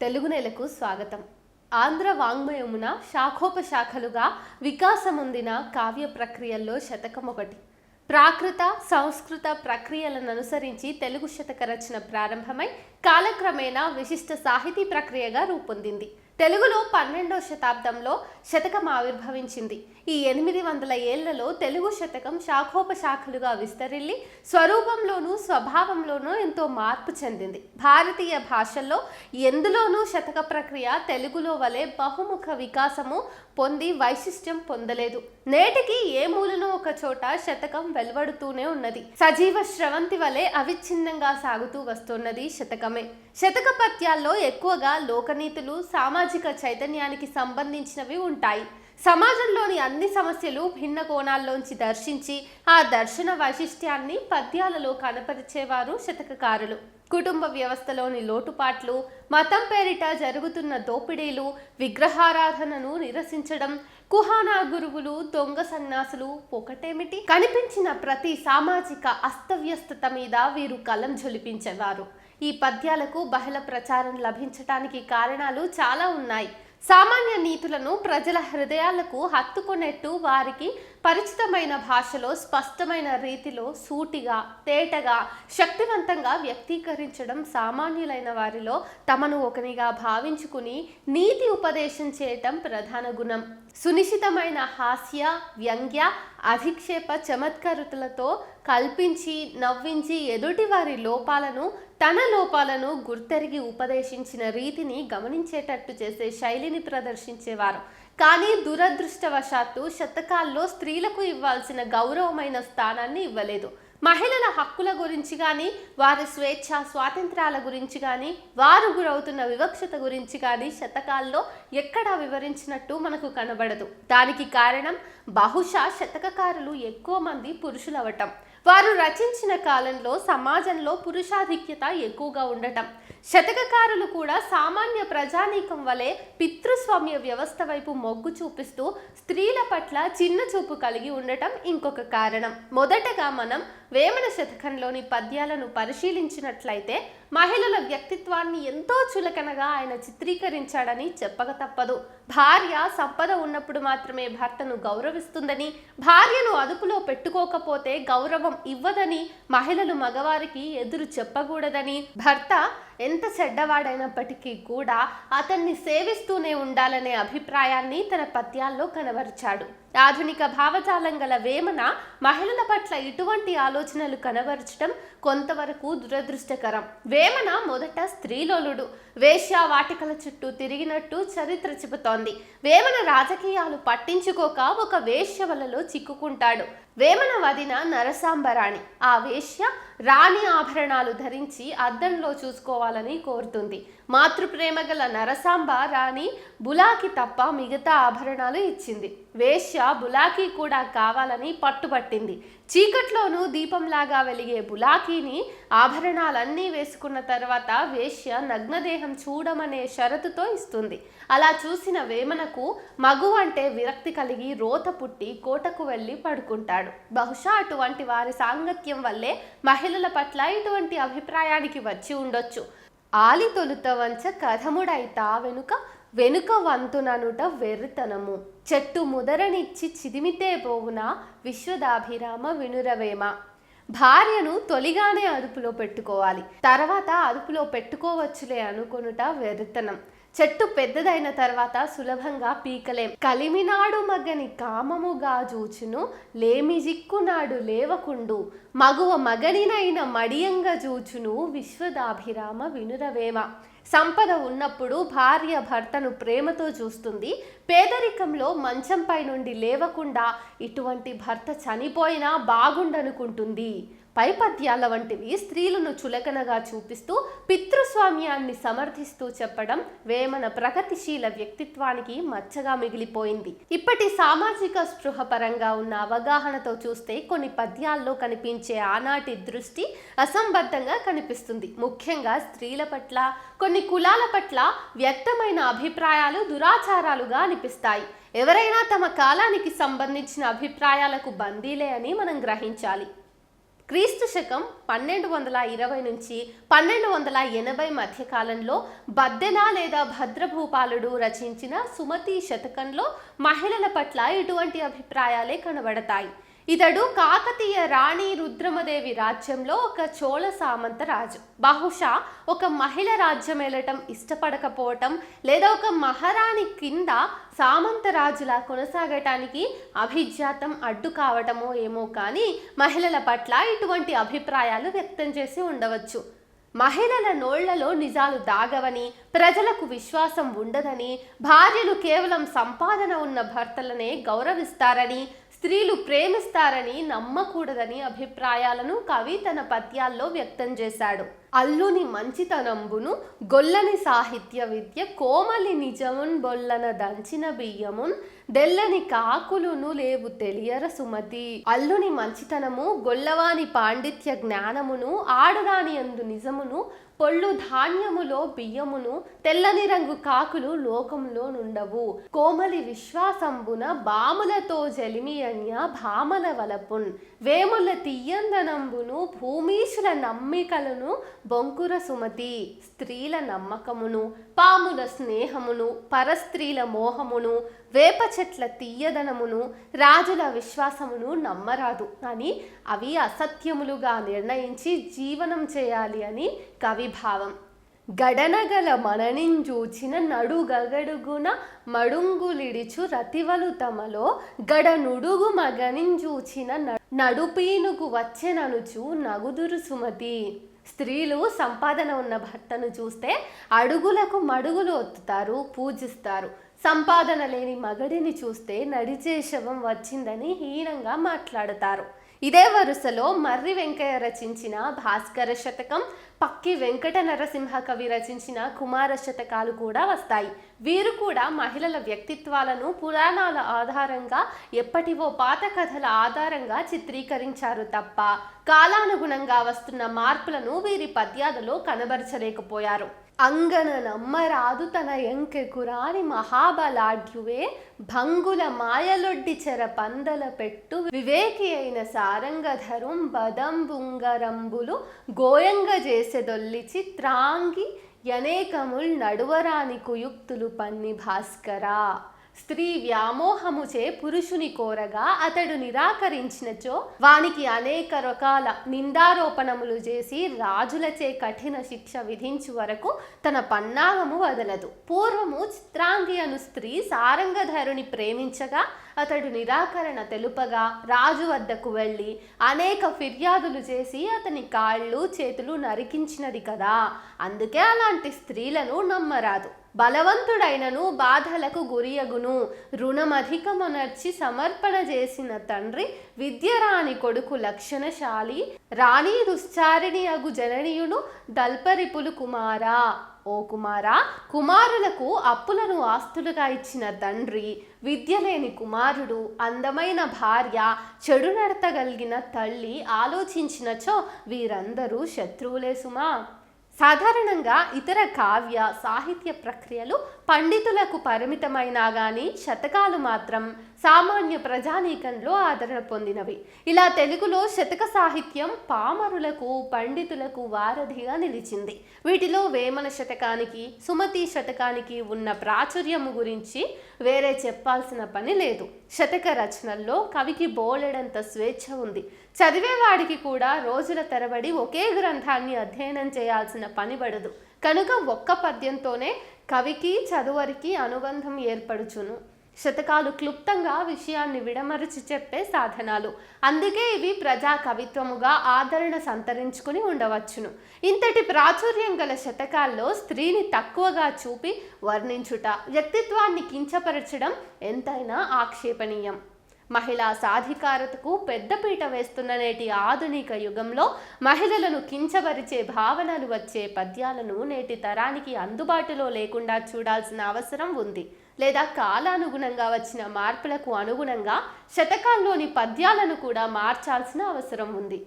తెలుగు నెలకు స్వాగతం. ఆంధ్ర వాంగ్మయమున శాఖోపశాఖలుగా వికాసముందిన కావ్య ప్రక్రియల్లో శతకం ఒకటి ప్రాకృత సంస్కృత ప్రక్రియలను అనుసరించి తెలుగు శతక రచన ప్రారంభమై కాలక్రమేణా విశిష్ట సాహితీ ప్రక్రియగా రూపొందింది. తెలుగులో పన్నెండో శతాబ్దంలో శతకం ఆవిర్భవించింది. ఈ ఎనిమిది వందల ఏళ్ళలో తెలుగు శతకం శాఖోపశాఖలుగా విస్తరిల్లి స్వరూపంలోనూ స్వభావంలోనూ ఎంతో మార్పు చెందింది. భారతీయ భాషల్లో ఎందులోనూ శతక ప్రక్రియ తెలుగులో వలె బహుముఖ వికాసము పొంది వైశిష్ట్యం పొందలేదు. నేటికి ఏ మూలనో ఒక చోట శతకం వెలువడుతూనే ఉన్నది. సజీవ స్రవంతి వలె అవిచ్ఛిన్నంగా సాగుతూ వస్తున్నది శతకమే. శతక పద్యాల్లో ఎక్కువగా లోకనీతులు సామాజిక చైతన్యానికి సంబంధించినవి ఉంటాయి. సమాజంలోని అన్ని సమస్యలు భిన్న కోణాల్లోంచి దర్శించి ఆ దర్శన వైశిష్ట్యాన్ని పద్యాలలో కనపరిచేవారు శతకకారులు. కుటుంబ వ్యవస్థలోని లోటుపాట్లు మతం పేరిట జరుగుతున్న దోపిడీలు విగ్రహారాధనను నిరసించడం కుహానా గురువులు దొంగ సన్యాసులు ఒకటేమిటి? కనిపించిన ప్రతి సామాజిక అస్తవ్యస్తత మీద వీరు కలం జొలిపించేవారు ఈ పద్యాలకు బహుళ ప్రచారం లభించటానికి కారణాలు చాలా ఉన్నాయి. సామాన్య నీతులను ప్రజల హృదయాలకు హత్తుకునేట్టు వారికి పరిచితమైన భాషలో స్పష్టమైన రీతిలో సూటిగా తేటగా శక్తివంతంగా వ్యక్తీకరించడం సామాన్యులైన వారిలో తమను ఒకనిగా భావించుకుని నీతి ఉపదేశం చేయటం ప్రధాన గుణం. సునిశ్చితమైన హాస్య వ్యంగ్య అధిక్షేప చమత్కారతలతో కల్పించి నవ్వించి ఎదుటి వారి లోపాలను తన లోపాలను గుర్తెరిగి ఉపదేశించిన రీతిని గమనించేటట్టు చేసే శైలిని ప్రదర్శించేవారు. కానీ దురదృష్టవశాత్తు శతకాల్లో స్త్రీలకు ఇవ్వాల్సిన గౌరవమైన స్థానాన్ని ఇవ్వలేదు. మహిళల హక్కుల గురించి కానీ వారి స్వేచ్ఛ స్వాతంత్రాల గురించి కానీ వారు గురవుతున్న వివక్షత గురించి కానీ శతకాల్లో ఎక్కడా వివరించినట్టు మనకు కనబడదు. దానికి కారణం బహుశా శతకకారులు ఎక్కువ మంది పురుషులవటం. వారు రచించిన కాలంలో సమాజంలో పురుషాధిక్యత ఎక్కువగా ఉండటం. శతకకారులు కూడా సామాన్య ప్రజానీకం వలె పితృస్వామ్య వ్యవస్థ వైపు మొగ్గు చూపిస్తూ స్త్రీల పట్ల చిన్న చూపు కలిగి ఉండటం ఇంకొక కారణం. మొదటగా మనం వేమన శతకంలోని పద్యాలను పరిశీలించినట్లయితే మహిళల వ్యక్తిత్వాన్ని ఎంతో చులకనగా ఆయన చిత్రీకరించాడని చెప్పక తప్పదు. భార్య సంపద ఉన్నప్పుడు మాత్రమే భర్తను గౌరవిస్తుందని భార్యను అదుపులో పెట్టుకోకపోతే గౌరవం ఇవ్వదని మహిళలు మగవారికి ఎదురు చెప్పకూడదని భర్త ఎంత చెడ్డవాడైనప్పటికీ కూడా అతన్ని సేవిస్తూనే ఉండాలనే అభిప్రాయాన్ని తన పద్యాల్లో కనబరిచాడు. ఆధునిక భావజాలం గల వేమన మహిళల పట్ల ఇటువంటి ఆలోచనలు కనబరచడం కొంతవరకు దురదృష్టకరం. వేమన మొదట స్త్రీలోలుడు. వేశ్య వాటికల చుట్టూ తిరిగినట్టు చరిత్ర చెబుతోంది. వేమన రాజకీయాలు పట్టించుకోక ఒక వేశ్య వలలో చిక్కుకుంటాడు. వేమన వదిన నరసాంబరాణి. ఆ వేశ్య రాణి ఆభరణాలు ధరించి అద్దంలో చూసుకోవాలని కోరుతుంది. మాతృప్రేమ గల నరసాంబ రాణి బులాకి తప్ప మిగతా ఆభరణాలు ఇచ్చింది. వేశ్య బులాకి కూడా కావాలని పట్టుబట్టింది. చీకట్లోనూ దీపంలాగా వెలిగే బులాకీని ఆభరణాలన్నీ వేసుకున్న తర్వాత వేశ్య నగ్నదేహం చూడమనే షరతుతో ఇస్తుంది. అలా చూసిన వేమనకు మగు అంటే విరక్తి కలిగి రోత పుట్టి కోటకు వెళ్ళి పడుకుంటాడు. బహుశా అటువంటి వారి సాంగత్యం వల్లే మహిళల పట్ల ఇటువంటి అభిప్రాయానికి వచ్చి ఉండొచ్చు. ఆలి తొలుత వంచ కథముడైతా వెనుక వెనుక వంతుననుట వెర్రితనము. చెట్టు ముదరనిచ్చి చిదిమితే పోవున విశ్వదాభిరామ వినురవేమ. భార్యను తొలిగానే అదుపులో పెట్టుకోవాలి. తర్వాత అదుపులో పెట్టుకోవచ్చులే అనుకొనుట వెర్రితనం. చెట్టు పెద్దదైన తర్వాత సులభంగా పీకలేం. కలిమినాడు మగని కామముగా జూచును లేమి జిక్కునాడు లేవకుండు. మగువ మగనినైన మడియంగా జూచును విశ్వదాభిరామ వినురవేమ. సంపద ఉన్నప్పుడు భార్య భర్తను ప్రేమతో చూస్తుంది పేదరికంలో మంచంపై నుండి లేవకుండా ఇటువంటి భర్త చనిపోయినా బాగుండనుకుంటుంది. పైపద్యాల వంటివి స్త్రీలను చులకనగా చూపిస్తూ పితృస్వామ్యాన్ని సమర్థిస్తూ చెప్పడం వేమన ప్రగతిశీల వ్యక్తిత్వానికి మచ్చగా మిగిలిపోయింది. ఇప్పటి సామాజిక స్పృహ పరంగా ఉన్న అవగాహనతో చూస్తే కొన్ని పద్యాల్లో కనిపించే ఆనాటి దృష్టి అసంబద్ధంగా కనిపిస్తుంది. ముఖ్యంగా స్త్రీల పట్ల కొన్ని కులాల పట్ల వ్యక్తమైన అభిప్రాయాలు దురాచారాలుగా అనిపిస్తాయి. ఎవరైనా తమ కాలానికి సంబంధించిన అభిప్రాయాలకు బందీలే అని మనం గ్రహించాలి. క్రీస్తు శకం పన్నెండు వందల ఇరవై నుంచి పన్నెండు వందల ఎనభై మధ్య కాలంలో బద్దెన లేదా భద్రభూపాలుడు రచించిన సుమతి శతకంలో మహిళల పట్ల ఇటువంటి అభిప్రాయాలే కనబడతాయి. ఇతడు కాకతీయ రాణి రుద్రమదేవి రాజ్యంలో ఒక చోళ సామంత రాజు. బహుశా ఒక మహిళ రాజ్యం వెళ్ళటం ఇష్టపడకపోవటం లేదా ఒక మహారాణి కింద సామంత రాజులా కొనసాగటానికి అభిజాతం అడ్డు కావటమో ఏమో కానీ మహిళల పట్ల ఇటువంటి అభిప్రాయాలు వ్యక్తం చేసి ఉండవచ్చు. మహిళల నోళ్ళలో నిజాలు దాగవని ప్రజలకు విశ్వాసం ఉండదని భార్యలు కేవలం సంపాదన ఉన్న భర్తలనే గౌరవిస్తారని స్త్రీలు ప్రేమిస్తారని నమ్మకూడదని అభిప్రాయాలను కవి తన పద్యాల్లో వ్యక్తం చేశాడు. అల్లుని మంచితనంబును గొల్లని సాహిత్య విద్య కోమలి నిజమున్ బొల్లన దంచిన బియ్యమున్ దెల్లని కాకులును లేవు తెలియర సుమతి. అల్లుని మంచితనము గొల్లవాని పాండిత్య జ్ఞానమును ఆడదాని అందు నిజమును పొళ్ళు ధాన్యములో బియ్యమును తెల్లని రంగు కాకులు లోకంలో నుండవు. కోమలి విశ్వాసంబున బాములతో జలిమియన్య భామల వలపున్. వేముల తీయందనంబును భూమీశుల నమ్మికలను బొంకుర సుమతి. స్త్రీల నమ్మకమును పాముల స్నేహమును పరస్త్రీల మోహమును వేప చెట్ల తీయదనమును రాజుల విశ్వాసమును నమ్మరాదు అని అవి అసత్యములుగా నిర్ణయించి జీవనం చేయాలి అని కవిభావం. గడనగల మననింజూచిన నడుగగడుగున మడుంగులిడిచు రతివలు తమలో గడనుడుగు మగనింజూచిన నడుపీనుకు వచ్చెననుచు నగుదురు సుమతి. స్త్రీలు సంపాదన ఉన్న భర్తను చూస్తే అడుగులకు మడుగులు ఒత్తుతారు పూజిస్తారు. సంపాదన లేని మగడిని చూస్తే నడిచే శవం వచ్చిందని హీనంగా మాట్లాడతారు. ఇదే వరుసలో మర్రి వెంకయ్య రచించిన భాస్కర శతకం పక్కి వెంకట నరసింహ కవి రచించిన కుమార శతకాలు కూడా వస్తాయి. వీరు కూడా మహిళల వ్యక్తిత్వాలను పురాణాల ఆధారంగా ఎప్పటివో పాత కథల ఆధారంగా చిత్రీకరించారు తప్ప కాలానుగుణంగా వస్తున్న మార్పులను వీరి పద్యాలలో కనబరచలేకపోయారు. అంగన నమ్మరాదు తన ఎంకెకురాని మహాబలాఢ్యువే భంగుల మాయలొడ్డి చెర పందల పెట్టు వివేకి అయిన సారంగధరుం బదంబుంగరంబులు గోయంగ చేసెదొల్లిచి త్రాంగి యనేకముల్ నడువరాని కుయుక్తులు పన్ని భాస్కరా స్త్రీ వ్యామోహముచే పురుషుని కోరగా అతడు నిరాకరించినచో వానికి అనేక రకాల నిందారోపణములు చేసి రాజులచే కఠిన శిక్ష విధించు వరకు తన పన్నాగము వదలదు. పూర్వము చిత్రాంగి అను స్త్రీ సారంగధరుని ప్రేమించగా అతడు నిరాకరణ తెలుపగా రాజు వద్దకు వెళ్ళి అనేక ఫిర్యాదులు చేసి అతని కాళ్ళు చేతులు నరికించినది కదా. అందుకే అలాంటి స్త్రీలను నమ్మరాదు. బలవంతుడైనను బాధలకు గురియగును. రుణమధికమునర్చి సమర్పణ చేసిన తండ్రి విద్యరాణి కొడుకు లక్షణశాలి రాణి దుశ్చారిణి అగు జననీయుడు దల్పరిపులు కుమారా. ఓ కుమారా కుమారులకు అప్పులను ఆస్తులుగా ఇచ్చిన తండ్రి విద్య లేని కుమారుడు అందమైన భార్య చెడు నడతగలిగిన తల్లి ఆలోచించినచో వీరందరూ శత్రువులే సుమా. సాధారణంగా ఇతర కావ్య సాహిత్య ప్రక్రియలు పండితులకు పరిమితమైనా కానీ శతకాలు మాత్రం సామాన్య ప్రజానీకంలో ఆదరణ పొందినవి. ఇలా తెలుగులో శతక సాహిత్యం పామరులకు పండితులకు వారధిగా నిలిచింది. వీటిలో వేమన శతకానికి సుమతి శతకానికి ఉన్న ప్రాచుర్యము గురించి వేరే చెప్పాల్సిన పని లేదు. శతక రచనల్లో కవికి బోలెడంత స్వేచ్ఛ ఉంది. చదివేవాడికి కూడా రోజుల తరబడి ఒకే గ్రంథాన్ని అధ్యయనం చేయాల్సిన పని పడదు. కనుక ఒక్క పద్యంతోనే కవికి చదువరికి అనుబంధం ఏర్పడుచును. శతకాలు క్లుప్తంగా విషయాన్ని విడమరిచి చెప్పే సాధనాలు. అందుకే ఇవి ప్రజా కవిత్వముగా ఆదరణ సంతరించుకుని ఉండవచ్చును. ఇంతటి ప్రాచుర్యం గల శతకాల్లో స్త్రీని తక్కువగా చూపి వర్ణించుట వ్యక్తిత్వాన్ని కించపరచడం ఎంతైనా ఆక్షేపణీయం. మహిళా సాధికారతకు పెద్దపీట వేస్తున్న నేటి ఆధునిక యుగంలో మహిళలను కించబరిచే భావనలు వచ్చే పద్యాలను నేటి తరానికి అందుబాటులో లేకుండా చూడాల్సిన అవసరం ఉంది. లేదా కాలానుగుణంగా వచ్చిన మార్పులకు అనుగుణంగా శతకాల్లోని పద్యాలను కూడా మార్చాల్సిన అవసరం ఉంది.